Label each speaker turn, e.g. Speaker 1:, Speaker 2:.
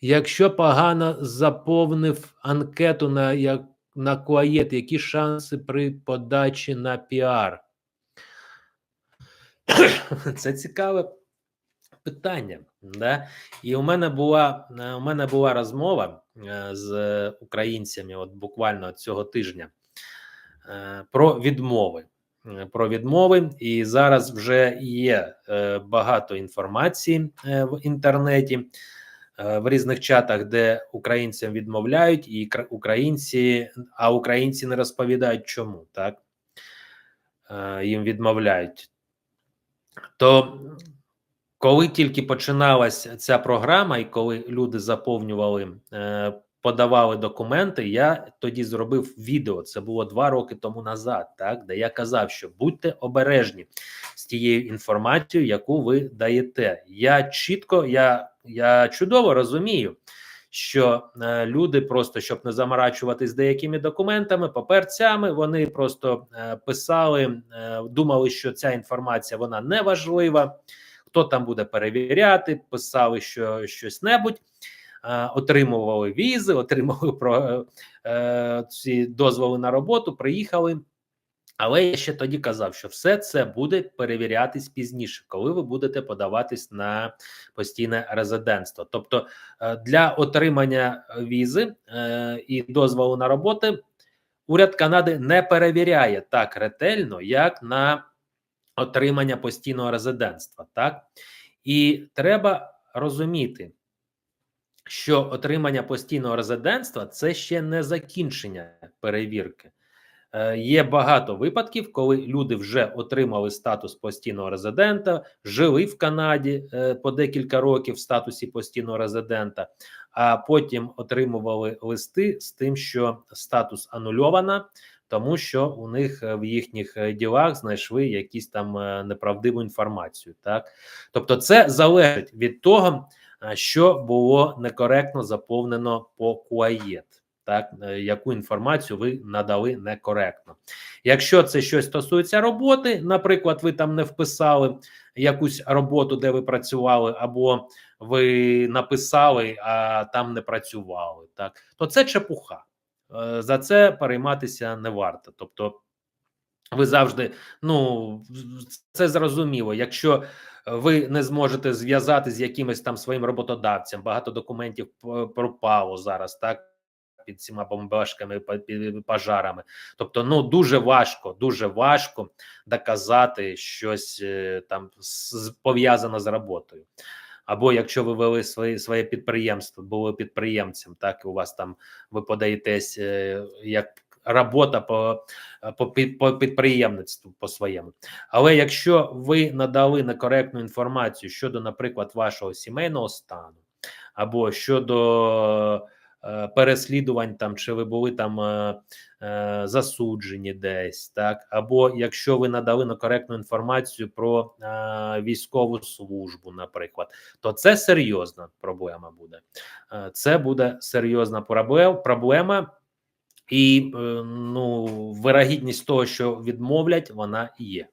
Speaker 1: Якщо погано заповнив анкету на як на Куаєт, які шанси при подачі на піар? Це цікаве питання. Да? І у мене була е, у мене була розмова е, з українцями, от буквально цього тижня, е, про відмови. Про відмови, і зараз вже є багато інформації в інтернеті. Е, В різних чатах, де українцям відмовляють, і кра- українці, а українці не розповідають, чому так Е, їм відмовляють. То коли тільки починалася ця програма, і коли люди заповнювали, е, подавали документи, я тоді зробив відео. Це було два роки тому назад, так де я казав, що будьте обережні тією інформацією, яку ви даєте. Я чітко, я, я чудово розумію. Що е, люди просто щоб не заморачуватись деякими документами, паперцями, вони просто е, писали, е, думали, що ця інформація вона не важлива. Хто там буде перевіряти, писали що щось небудь, е, отримували візи, отримували про е, ці дозволи на роботу, приїхали. Але я ще тоді казав, що все це буде перевірятись пізніше, коли ви будете подаватись на постійне резидентство. Тобто е, для отримання візи е, і дозволу на роботи уряд Канади не перевіряє так ретельно, як на отримання постійного резидентства. Так і треба розуміти, що отримання постійного резидентства це ще не закінчення перевірки. Е, Є багато випадків, коли люди вже отримали статус постійного резидента, жили в Канаді е, по декілька років в статусі постійного резидента, а потім отримували листи з тим, що статус анульовано, тому що у них е, в їхніх ділах знайшли якісь там неправдиву інформацію. Так, тобто, це залежить від того, що було некоректно заповнено по КУАЄТ так е, яку інформацію ви надали некоректно. Якщо це щось стосується роботи, наприклад, ви там не вписали якусь роботу, де ви працювали, або ви написали, а там не працювали, так то це чепуха. Е, За це перейматися не варто. Тобто, ви завжди, ну це зрозуміло. Якщо ви не зможете зв'язати з якимось там своїм роботодавцем, багато документів пропало зараз, так під цими бомбашками, під пожарами. Тобто, ну дуже важко, дуже важко доказати щось е, там пов'язане з роботою. Або якщо ви вели свої, своє підприємство, були підприємцем, так і у вас там ви подаєтесь е, як робота по, по, по підприємництву по своєму. Але якщо ви надали некоректну інформацію щодо, наприклад, вашого сімейного стану, або щодо переслідувань, там чи ви були там е, е, засуджені десь, так або якщо ви надали некоректну інформацію про е, військову службу, наприклад, то це серйозна проблема буде. Е, це буде серйозна проблем- проблема. І е, ну, вирогідність того, що відмовлять, вона є.